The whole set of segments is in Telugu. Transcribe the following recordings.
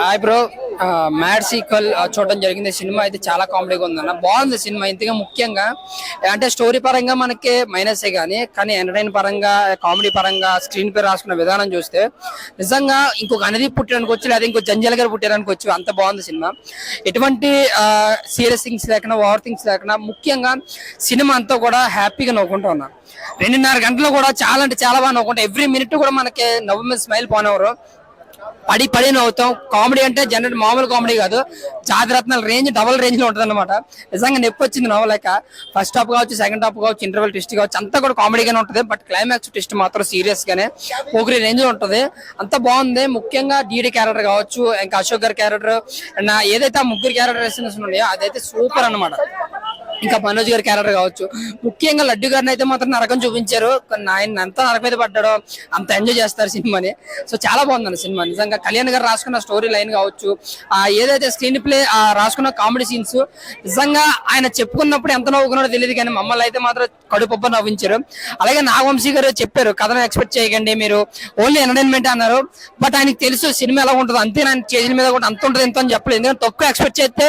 హాయ్ బ్రో మ్యాడ్ సీక్వల్ చూడడం జరిగింది. సినిమా అయితే చాలా కామెడీగా ఉందన్న బాగుంది సినిమా ఇంతగా ముఖ్యంగా. అంటే స్టోరీ పరంగా మనకి మైనసే కానీ కానీ ఎంటర్టైన్ పరంగా కామెడీ పరంగా స్క్రీన్ పే రాసుకున్న విధానం చూస్తే నిజంగా ఇంకొక అనేది పుట్టడానికి వచ్చి లేదా ఇంకో జంజల్ గారు పుట్టడానికి వచ్చి అంత బాగుంది సినిమా. ఎటువంటి సీరియస్ థింగ్స్ లేకుండా ఓవర్ థింగ్స్ లేకుండా ముఖ్యంగా సినిమా అంతా కూడా హ్యాపీగా నవ్వుకుంటూ ఉన్నా. రెండున్నర గంటలు కూడా చాలా అంటే చాలా బాగా నవ్వుకుంటాం. ఎవ్రీ మినిట్ కూడా మనకి నవ్వు మీద స్మైల్ పోనేవారు పడి పడి నవ్వుతాం. కామెడీ అంటే జనరల్ మామూలు కామెడీ కాదు. జాతిరత్నాల రేంజ్ డబల్ రేంజ్లో ఉంటుంది అనమాట నిజంగా నొప్పి వచ్చింది నవ్వలేక ఫస్ట్ హాఫ్ కావచ్చు సెకండ్ హాఫ్ కావచ్చు ఇంటర్వెల్ ట్విస్ట్ కావచ్చు అంతా కూడా కామెడీగానే ఉంటుంది. బట్ క్లైమాక్స్ ట్విస్ట్ మాత్రం సీరియస్ గానే ఒకరి రేంజ్లో ఉంటుంది. అంత బాగుంది. ముఖ్యంగా డీడీ క్యారెక్టర్ కావచ్చు ఇంకా అశోక్ గారి క్యారెక్టర్ నా ఏదైతే ఆ ముగ్గురు క్యారెక్టర్ ఉన్నాయో అదైతే సూపర్ అన్నమాట. ఇంకా మనోజ్ గారి క్యారెక్టర్ కావచ్చు. ముఖ్యంగా లడ్డు గారిని అయితే మాత్రం నరకం చూపించారు. ఆయన ఎంత నరక మీద పడ్డాడో అంత ఎంజాయ్ చేస్తారు సినిమాని. సో చాలా బాగుందండి సినిమా. నిజంగా కళ్యాణ్ గారు రాసుకున్న స్టోరీ లైన్ కావచ్చు ఆ ఏదైతే స్క్రీన్ ప్లే ఆ రాసుకున్న కామెడీ సీన్స్ నిజంగా ఆయన చెప్పుకున్నప్పుడు ఎంత నవ్వుకున్నాడో తెలియదు కానీ మమ్మల్ని అయితే మాత్రం కడుపొప్ప నవ్వించారు. అలాగే నాగవంశీ గారు చెప్పారు కథను ఎక్స్పెక్ట్ చేయకండి మీరు ఓన్లీ ఎంటర్టైన్మెంట్ అన్నారు. బట్ ఆయనకి తెలుసు సినిమా ఎలా ఉంటుందో అంతే ఆయన చేసిన మీద కూడా అంత ఉంటుంది ఎంత అని చెప్పలేదు. ఎందుకంటే తక్కువ ఎక్స్పెక్ట్ చేస్తే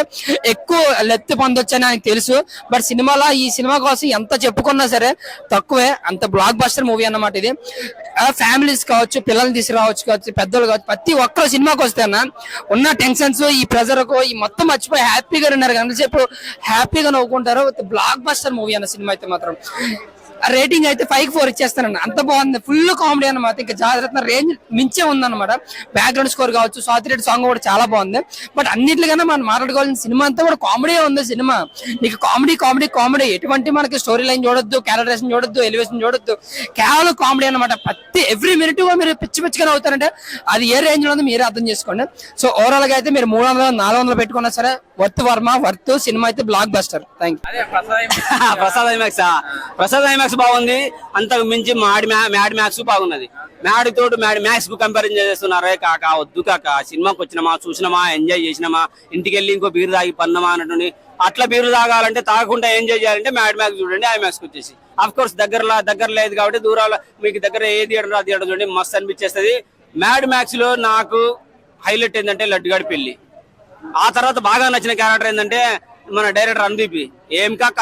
ఎక్కువ లెత్తి పొందొచ్చు అని ఆయనకు తెలుసు. బట్ సినిమాలో ఈ సినిమా కోసం ఎంత చెప్పుకున్నా సరే తక్కువే అంత బ్లాక్ బస్టర్ మూవీ అన్నమాట ఇది. ఫ్యామిలీస్ కావచ్చు పిల్లల్ని తీసుకురావచ్చు కావచ్చు పెద్దలు కావచ్చు ప్రతి ఒక్కరు సినిమాకి వస్తేనా అన్న ఉన్న టెన్షన్స్ ఈ ప్రెజర్కు ఈ మొత్తం మర్చిపోయి హ్యాపీగా ఉన్నారు. గంటసేపు హ్యాపీగా నవ్వుకుంటారు. బ్లాక్ బస్టర్ మూవీ అన్న సినిమా అయితే మాత్రం. రేటింగ్ అయితే ఫైవ్ ఫోర్ ఇచ్చేస్తానండి అంత బాగుంది. ఫుల్ కామెడీ అనమాట ఇంకా జాగ్రత్త రేంజ్ మించే ఉందన్నమాట. బ్యాక్గ్రౌండ్ స్కోర్ కావచ్చు స్వాతిరెడ్డి సాంగ్ కూడా చాలా బాగుంది. బట్ అన్నిటికన్నా మనం మాట్లాడుకోవాల్సిన సినిమా అంతా కూడా కామెడీ ఉంది సినిమా. నీకు కామెడీ కామెడీ కామెడీ ఎటువంటి మనకి స్టోరీ లైన్ చూడొద్దు క్యారెక్టరేషన్ చూడొద్దు ఎలివేషన్ చూడొద్దు. కేవలం కామెడీ అన్నమాట. ప్రతి ఎవ్రీ మినిట్ మీరు పిచ్చి పిచ్చిగా అవుతారంటే అది ఏ రేంజ్లో ఉందో మీరే అర్థం చేసుకోండి. సో ఓవరాల్గా అయితే మీరు మూడు వందలు నాలుగు వందలు పెట్టుకున్నా సరే వర్త్ వర్మ వర్త్ సినిమా అయితే blockbuster thank you Prasad IMAX Prasad IMAX బాగుంది. అంతకు మించి మ్యా- మ్యాడ్ మ్యాక్స్ బాగున్నది. మ్యాడ్ తోటి మ్యాడ్ మ్యాక్స్కు కంపారిజన్ చేస్తున్నారే కాక వద్దు కాక. సినిమాకి వచ్చినామా చూసినామా ఎంజాయ్ చేసినామా ఇంటికి వెళ్ళి ఇంకో బీరు తాగి పన్నమా అన్నట్టు అట్లా బీరు తాగాలంటే తాగకుండా ఎంజాయ్ చేయాలంటే మ్యాడ్ మ్యాక్స్ చూడండి ఐమాక్స్ వచ్చేసి. అఫ్ కోర్స్ దగ్గరలో దగ్గర లేదు కాబట్టి దూరాల మీకు దగ్గర ఏ థియేటర్ ఆ థియేటర్ చూడండి మస్తు అనిపించేస్తుంది. మ్యాడ్ మ్యాక్స్లో నాకు హైలైట్ ఏంటంటే లడ్డుగాడి పెళ్ళి ఆ తర్వాత బాగా నచ్చిన క్యారెక్టర్ ఏంటంటే మన డైరెక్టర్ అనుదీప్ ఏం కాక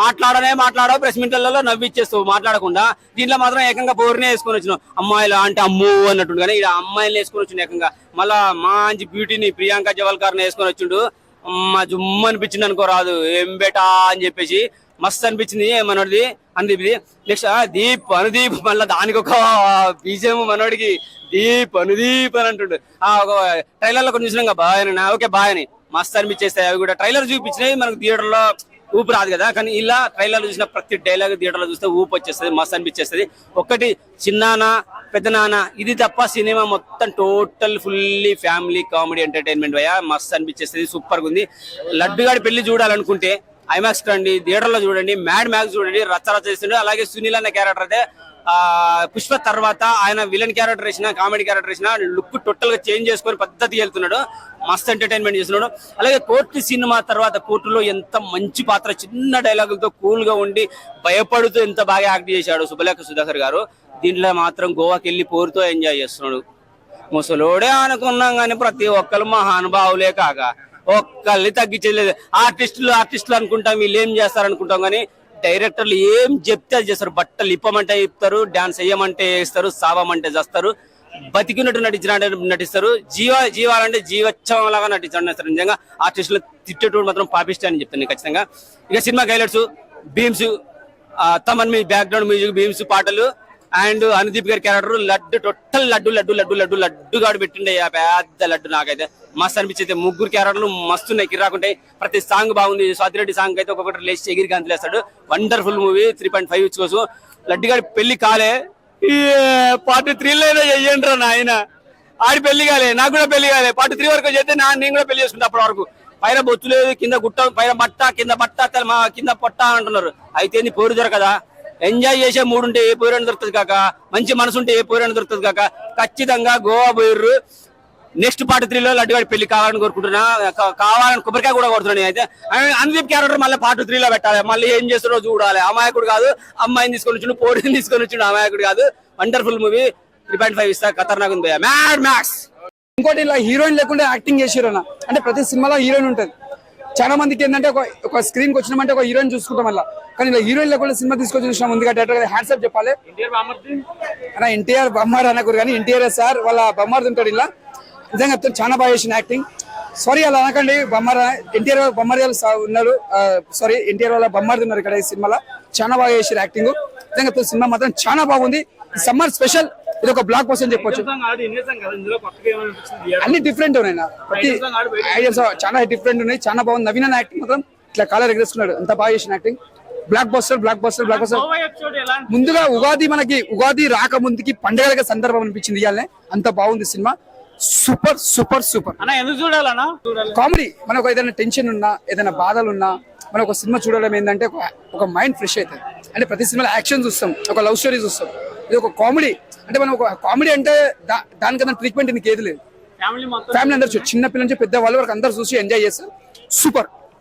మాట్లాడనే మాట్లాడో ప్రెస్ మీట్లలో నవ్విచ్చేస్తావు మాట్లాడకుండా. దీంట్లో మాత్రం ఏకంగా పోరునే వేసుకొని వచ్చినావు. అమ్మాయిలు అంటే అమ్ము అన్నట్టు కానీ ఇక్కడ అమ్మాయిలు వేసుకొని వచ్చిండు ఏకంగా. మళ్ళా మంచి బ్యూటీని ప్రియాంక జవల్కర్ని వేసుకొని వచ్చిండు. మా జుమ్ము అనిపించింది అనుకో రాదు. ఏం బేటా అని చెప్పేసి మస్తు అనిపించింది. మనోడిది? అనుదీప్ది నెక్స్ట్ దీప్ అనుదీప్ మళ్ళీ దానికి ఒక బీజం మనోడికి. దీప్ అనుదీప్ అని అంటుండు. ఆ ఒక ట్రైలర్లో కొన్ని చూసినాం కదా బాయ్ అని ఓకే బాయ్ అని మస్తు అనిపించేస్తాయి అవి కూడా. ట్రైలర్ చూపించినాయి మనకు థియేటర్లో ఊపు రాదు కదా. కానీ ఇలా ట్రైలర్ చూసిన ప్రతి డైలాగ్ థియేటర్లో చూస్తే ఊపు వచ్చేస్తుంది మస్తు అనిపించేస్తుంది. ఒకటి చిన్నానా పెద్ద నాన్న ఇది తప్ప సినిమా మొత్తం total fully family comedy entertainment. భయ మస్తు అనిపించేస్తుంది సూపర్గా ఉంది లడ్డుగాడి పెళ్ళి చూడాలనుకుంటే ఐమాక్స్ రండి థియేటర్లో చూడండి మ్యాడ్ మ్యాక్స్ చూడండి రచ్చ రచ్చ చేస్తుండే. అలాగే సునీల్ అన్న క్యారెక్టర్ అయితే పుష్ప తర్వాత ఆయన విలన్ క్యారెక్టర్ వేసిన కామెడీ క్యారెక్టర్ వేసిన లుక్ టోటల్గా చేంజ్ చేసుకొని పద్ధతి వెళ్తున్నాడు. మస్త్ ఎంటర్టైన్మెంట్ చేస్తున్నాడు. అలాగే కోర్టు సినిమా తర్వాత కోర్టులో ఎంత మంచి పాత్ర చిన్న డైలాగులతో కూల్గా ఉండి భయపడుతూ ఎంత బాగా యాక్ట్ చేశాడు సుబలేఖ సుధాకర్ గారు. దీంట్లో మాత్రం గోవాకి వెళ్ళి పోరుతో ఎంజాయ్ చేస్తున్నాడు. ముసలోడే అనుకున్నాం కానీ ప్రతి ఒక్కరు మహానుభావులే కాక. ఒక్కళ్ళని తగ్గించలేదు ఆర్టిస్టులు ఆర్టిస్టులు అనుకుంటాం వీళ్ళు ఏం చేస్తారు అనుకుంటాం కానీ డైరెక్టర్లు ఏం చెప్తే అది చేస్తారు. బట్టలు ఇప్పమంటే ఇస్తారు డాన్స్ వేయమంటే వేస్తారు సావమంటే చేస్తారు బతికినట్టు నటించిన నటిస్తారు. జీవ జీవాలంటే జీవోత్సవం లాగా నటించడం నిజంగా ఆర్టిస్టులు తిట్టేటోడు మాత్రం పాపిస్తా అని చెప్తాను ఖచ్చితంగా. ఇక సినిమా హైలైట్స్ బీమ్స్ తమన్ మీ బ్యాక్గ్రౌండ్ మ్యూజిక్ బీమ్స్ పాటలు అండ్ అనుదీప్ గారి క్యారెక్టర్ లడ్డు టోటల్ లడ్డు లడ్డు లడ్డు లడ్డు లడ్డు గాడు పెట్టిండే పెద్ద లడ్డు నాకైతే మస్తు అనిపించింది. ముగ్గురు క్యారెక్టర్లు మస్తు ఉన్నాయి. కిరాకుంటాయి ప్రతి సాంగ్ బాగుంది. స్వాతిరెడ్డి సాంగ్ అయితే ఒక్కొక్కటి లేచి ఎగిరి గంతులేస్తాడు wonderful movie three point five ఇచ్చుకోసం Laddu గారి పెళ్ళి కాలే. పార్ట్ త్రీలో అయినా చెయ్యండి రా నాయన. ఆడి పెళ్ళి కాలే నాకు కూడా పెళ్ళి కాలే. పార్ట్ త్రీ వరకు చేస్తే నా నేను కూడా పెళ్ళి చేసుకుంటా అప్పటి వరకు. పైన బొత్తు లేదు కింద గుట్ట పైన బట్ట కింద బట్ట మా కింద పొట్ట అంటున్నారు. అయితే నీ పోరు దొరకదా? ఎంజాయ్ చేసే మూడు ఉంటే ఏ పోరైనా దొరుకుతుంది కాక మంచి మనసు ఉంటే ఏ పోరైనా దొరుకుతుంది కాక ఖచ్చితంగా గోవా పోయిర్రు. నెక్స్ట్ పార్ట్ త్రీలో లడ్డుగాడి పెళ్ళి కావాలని కోరుకుంటున్నా. కావాలని కొబ్బరికాయ కూడా కొడుతున్నాను అయితే అనుదీప్ క్యారెక్టర్ మళ్ళీ పార్ట్ త్రీలో పెట్టాలి. మళ్ళీ ఏం చేస్తున్నారో చూడాలి. అమాయకుడు కాదు అమ్మాయిని తీసుకొని వచ్చిండు పోటీని తీసుకొని వచ్చిండు అమాయకుడు కాదు. Wonderful movie three point five ఇస్తా. ఖతర్నాక్ ఉంది. మ్యాడ్ మ్యాక్స్ ఇంకోటి ఇలా హీరోయిన్ లేకుండా యాక్టింగ్ చేసారు అంటే ప్రతి సినిమాలో హీరోయిన్ ఉంటుంది. చాలా మందికి ఏంటంటే ఒక స్క్రీన్కి స్క్రీన్కి వచ్చినామంటే ఒక హీరోయిన్ చూసుకుంటాం మళ్ళీ. కానీ ఇలా హీరోయిన్ లేకుండా సినిమా తీసుకొచ్చి చూసినా ముందుగా డైరెక్టర్ హ్యాండ్సప్ చెప్పాలి. అన్న ఎన్టీఆర్ బొమ్మారు అనకూడదు కానీ ఎన్టీఆర్ సార్ వాళ్ళ బొమ్మారు ఉంటాడు ఇలా. నిజంగా చాలా బాగా చేసిన యాక్టింగ్. సారీ అలా అనకండి బొమ్మార ఎన్టీఆర్ బొమ్మారి గారు ఉన్నారు. సారీ ఎన్టీఆర్ వాళ్ళ బొమ్మారి ఉన్నారు ఇక్కడ ఈ సినిమాలో. చాలా బాగా చేసారు యాక్టింగ్. నిజంగా సినిమా మాత్రం చాలా బాగుంది. సమ్మర్ స్పెషల్ ఇది ఒక బ్లాక్ అని చెప్పొచ్చు. అన్ని డిఫరెంట్ ఉన్నాయి నా. ప్రతి ఐడియాస్ చాలా డిఫరెంట్ ఉన్నాయి చాలా బాగుంది. నవీన యాక్టింగ్ మాత్రం ఇట్లా కాలర్ ఎగరేసుకున్నాడు. అంత బాగా చేసిన acting. Blockbuster blockbuster blockbuster ముందుగా ఉగాది మనకి ఉగాది రాక ముందుకి పండుగల సందర్భం అనిపించింది ఇవాళనే అంత బాగుంది సినిమా. Super super super. అన్న ఎందుకు చూడాలన్నా? కామెడీ. మనకు ఏదైనా టెన్షన్ ఉన్నా ఏదైనా బాధలు ఉన్నా మనం ఒక సినిమా చూడడం ఏంటంటే ఒక- మైండ్ ఫ్రెష్ అవుతుంది. అంటే ప్రతి సినిమాలో యాక్షన్ చూస్తాం ఒక లవ్ స్టోరీ చూస్తాం. ఇది ఒక కామెడీ. అంటే మనం ఒక కామెడీ అంటే దానికన్నా ట్రీట్మెంట్ నీకు ఏది లేదు. ఫ్యామిలీ అందరు చూ- చిన్న పిల్లల నుంచి పెద్ద వాళ్ళ వరకు అందరు చూసి ఎంజాయ్ చేస్తారు. సూపర్.